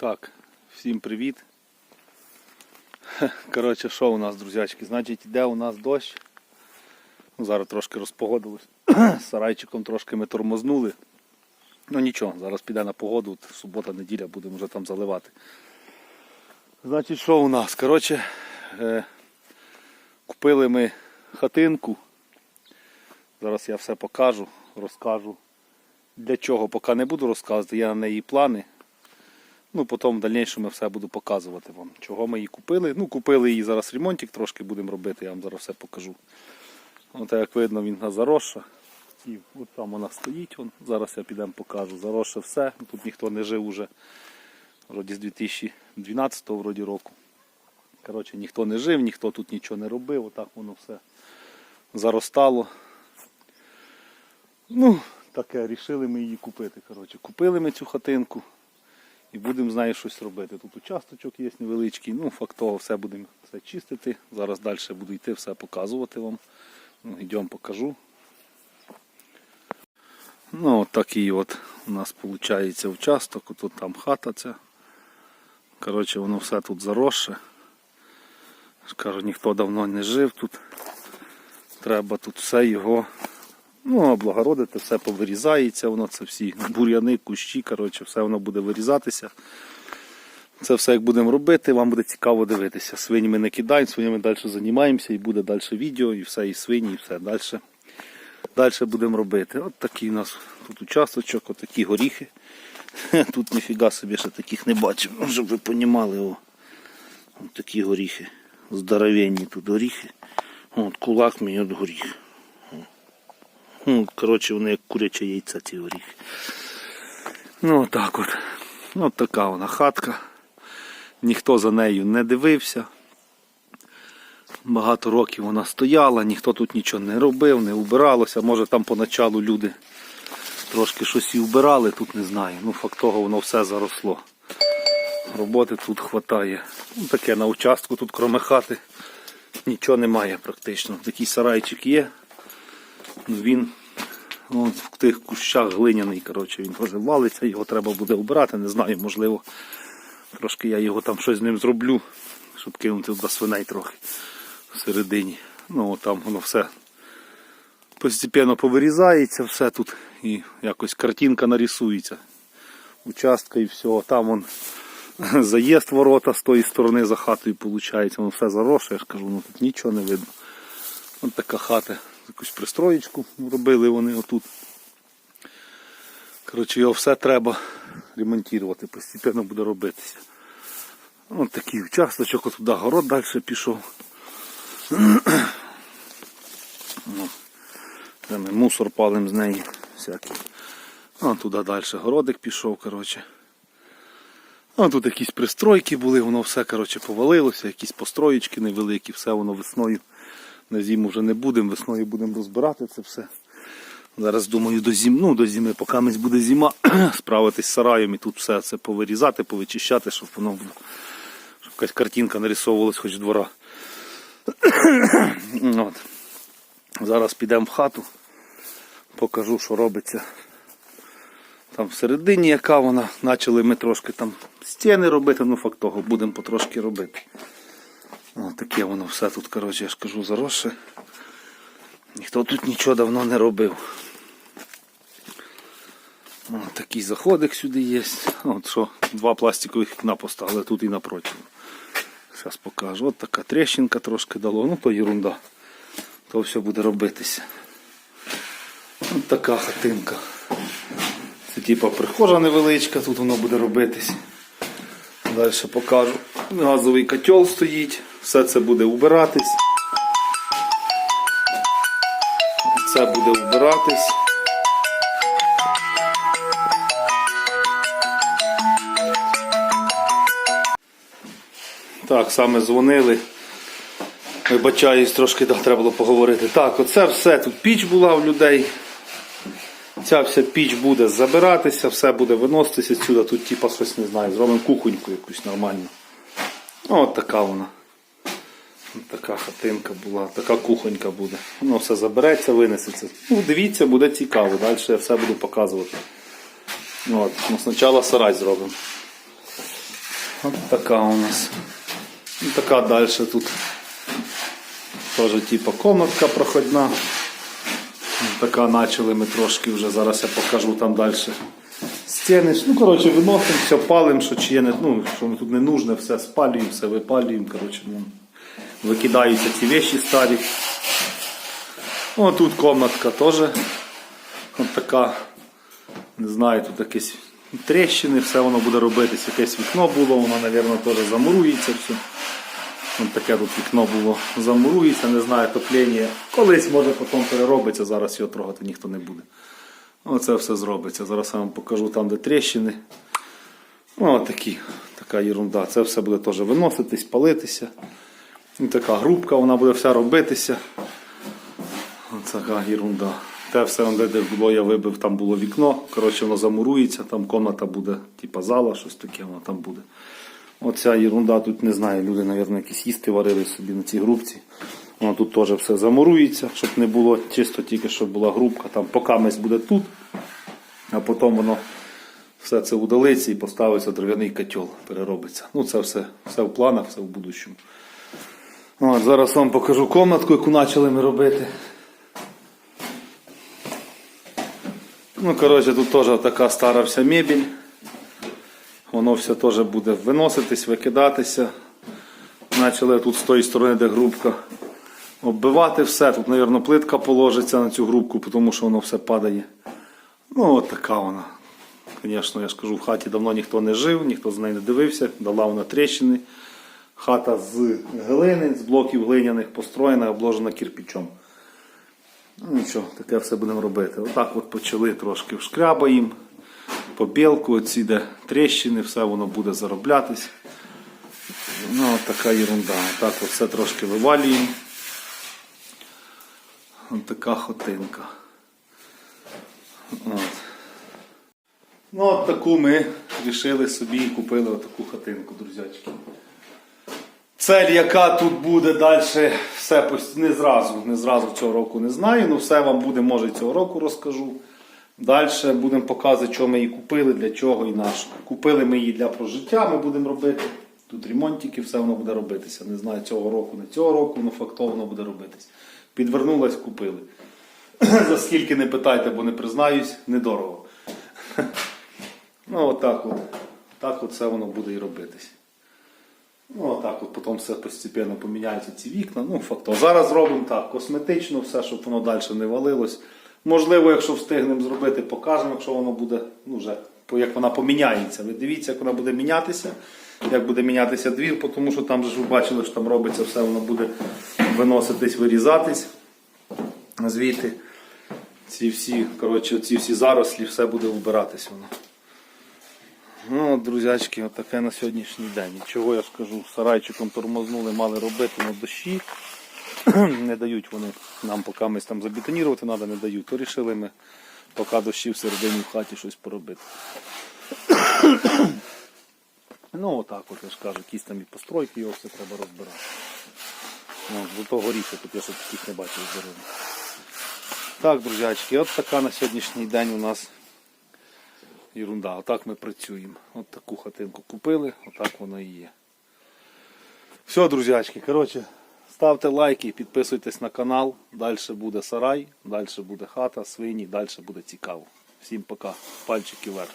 Так, всім привіт. Коротше, що у нас, друзячки? Значить, йде у нас дощ. Ну, Зараз трошки розпогодилось. Сарайчиком трошки ми тормознули. Ну нічого, зараз піде на погоду, от субота, неділя, будемо вже там заливати. Значить, що у нас? Коротше, е, купили ми хатинку. Зараз я все покажу, розкажу. Для чого поки не буду розказувати, є на неї плани. Ну, потім в дальнішому я все буду показувати вам, чого ми її купили. Ну, купили її зараз ремонтик трошки будемо робити, я вам зараз все покажу. От як видно, він заросша. І от там вона стоїть, вон. зараз я підемо покажу. Заросше все. Тут ніхто не жив уже вроді з 2012 вроді року. Коротше, ніхто не жив, ніхто тут нічого не робив, отак воно все заростало. Ну, таке, рішили ми її купити. Коротше. Купили ми цю хатинку і будемо з нею щось робити. Тут участочок є невеличкий, ну факт того, все будемо все чистити. Зараз далі буду йти, все показувати вам. Ну, йдемо покажу. Ну, от такий от у нас виходить участок, тут там хата ця. Коротше, воно все тут заросше. Кажу, ніхто давно не жив тут. Треба тут все його ну, облагородити, все повирізається, воно це всі бур'яни, кущі, коротше, все воно буде вирізатися. Це все як будемо робити, вам буде цікаво дивитися. Свині ми не кидаємо, свинями далі займаємося і буде далі відео, і все, і свині, і все далі. Далі будемо робити. От такий у нас тут участочок, от такі горіхи. Тут ніфіга собі ще таких не бачив, ну, щоб ви розуміли. О. От такі горіхи. Здоровенні тут горіхи. От кулак мій от горіх. Ну, коротше, вони як куряче яйця ці горіхи. Ну отак от. От така вона хатка. Ніхто за нею не дивився. Багато років вона стояла, ніхто тут нічого не робив, не убиралося. Може там поначалу люди трошки щось і вбирали, тут не знаю. Ну, факт того, воно все заросло. Роботи тут хватає. Ну, таке на участку тут кроме хати нічого немає практично. Такий сарайчик є. Ну, Він ну, в тих кущах глиняний, коротше, він теж валиться, його треба буде обирати, не знаю, можливо, трошки я його там щось з ним зроблю, щоб кинути до свиней трохи всередині. Ну там воно все постепенно повирізається, все тут і якось картинка нарисується. Участка і все. Там вон заїзд ворота з тої сторони за хатою виходить, воно все заросше, я ж кажу, ну тут нічого не видно. Ось така хата, якусь пристроєчку робили вони отут. Коротше, його все треба ремонтувати, постійно буде робитися. Ось такий участочок, от туди город далі пішов. Це ми мусор палим з неї всякий. А туди далі городик пішов, коротше. А тут якісь пристройки були, воно все коротше, повалилося, якісь построєчки невеликі, все воно весною на зиму вже не будемо, весною будемо розбирати це все. Зараз думаю до зим, ну, до зими, поки мись буде зима, справитись з сараєм і тут все це повирізати, повичищати, щоб воно щоб якась картинка нарисовувалась хоч двора. От. Зараз підемо в хату, покажу, що робиться. Там всередині яка вона, почали ми трошки там стіни робити, ну факт того, будемо потрошки робити. О, таке воно все тут, коротше, я ж кажу, заросше. Ніхто тут нічого давно не робив. О, такий заходик сюди є. От що, два пластикових вікна поставили тут і напроти. Зараз покажу. От така тріщинка трошки дало, ну то ерунда. То все буде робитися. От така хатинка. Це типа прихожа невеличка, тут воно буде робитись. Далі покажу. Газовий котел стоїть, все це буде убиратись. Це буде вбиратись. Так, саме дзвонили. Вибачаюсь, трошки да, треба було поговорити. Так, оце все. Тут піч була у людей. Ця вся піч буде забиратися, все буде виноситися сюди. Тут типа щось не знаю, зробимо кухоньку якусь нормальну. Ну, От така вона. Така хатинка була, така кухонька буде. Воно все забереться, винесеться. Ну, дивіться, буде цікаво, далі я все буду показувати. От, ну, Спочатку сарай зробимо. От така у нас. І така далі тут. Теж типу комнатка проходна. Така почали ми трошки вже, зараз я покажу там далі. Стіни, ну коротше, виносимо, все палимо, що чи є не, ну, що тут не нужне, все спалюємо, все випалюємо. Коротше, ну, викидаються ці вещі старі. О, тут комнатка теж. От така, не знаю, тут якісь тріщини, все воно буде робитись, якесь вікно було, воно, мабуть, теж замурується все. Ось таке тут вікно було замурується, не знаю, топлення. Колись може потім переробиться, зараз його трогати ніхто не буде. Оце все зробиться. Зараз я вам покажу там, де тріщини. Ну, такі, така ерунда. Це все буде теж виноситись, палитися. І така грубка, вона буде вся робитися. Така ерунда. Те все, де, було, я вибив, там було вікно. Коротше, воно замурується, там комната буде, типа зала, щось таке, воно там буде. Оця ерунда тут не знаю, люди, мабуть, якісь їсти варили собі на цій грубці. Воно тут теж все замурується, щоб не було чисто тільки, щоб була грубка. Там покамець буде тут, а потім воно все це удалиться і поставиться дерев'яний котел, переробиться. Ну, це все, все в планах, все в будущому. От, зараз вам покажу комнатку, яку почали ми робити. Ну, коротше, тут теж така стара вся мебель. Воно все теж буде виноситись, викидатися. Почали тут з тої сторони, де грубка, оббивати все. Тут, мабуть, плитка положиться на цю грубку, тому що воно все падає. Ну, от така вона. Звісно, я ж кажу, в хаті давно ніхто не жив, ніхто з нею не дивився, дала вона тріщини. Хата з глини, з блоків глиняних построєна, обложена кирпичом. Ну нічого, таке все будемо робити. Отак от почали трошки вшкрябаємо, побілку, оці де тріщини, все воно буде зароблятись. Ну, от така ерунда. Отак от все трошки вивалюємо. Ось така хотинка. От. Ну, от таку ми вирішили собі і купили отаку хатинку, друзячки. Цель, яка тут буде далі, все не зразу, не зразу цього року не знаю, але все вам буде, може, цього року розкажу. Далі будемо показувати, що ми її купили, для чого і на що. Купили ми її для прожиття, ми будемо робити. Тут ремонтики, все воно буде робитися. Не знаю, цього року, не цього року, але фактово воно буде робитись. Підвернулась, купили. За скільки не питайте, бо не признаюсь, недорого. Ну, отак от. Так от все воно буде і робитись. Ну, отак от потім все постепенно поміняються ці вікна. Ну, факто. Зараз зробимо так, косметично, все, щоб воно далі не валилось. Можливо, якщо встигнемо зробити, покажемо, якщо воно буде, ну вже, як вона поміняється. Ви дивіться, як вона буде мінятися, як буде мінятися двір, тому що там же ж ви бачили, що там робиться все, воно буде виноситись, вирізатись звідти. Ці всі, коротше, ці всі зарослі, все буде вбиратись воно. Ну, друзячки, от таке на сьогоднішній день. Нічого я скажу, сарайчиком тормознули, мали робити на дощі. не дають вони нам, поки ми там забетонувати треба, не дають. То рішили ми, поки дощі всередині в хаті щось поробити. ну, отак от я ж кажу, якісь там і постройки, його все треба розбирати. Ну, того горіха тут я ще таких не бачив здоров'я. Так, друзячки, от така на сьогоднішній день у нас Ерунда, отак ми працюємо. От таку хатинку купили, отак воно і є. Все, друзячки, коротше, ставте лайки, підписуйтесь на канал. Далі буде сарай, далі буде хата, свині, далі буде цікаво. Всім пока. Пальчики вверх.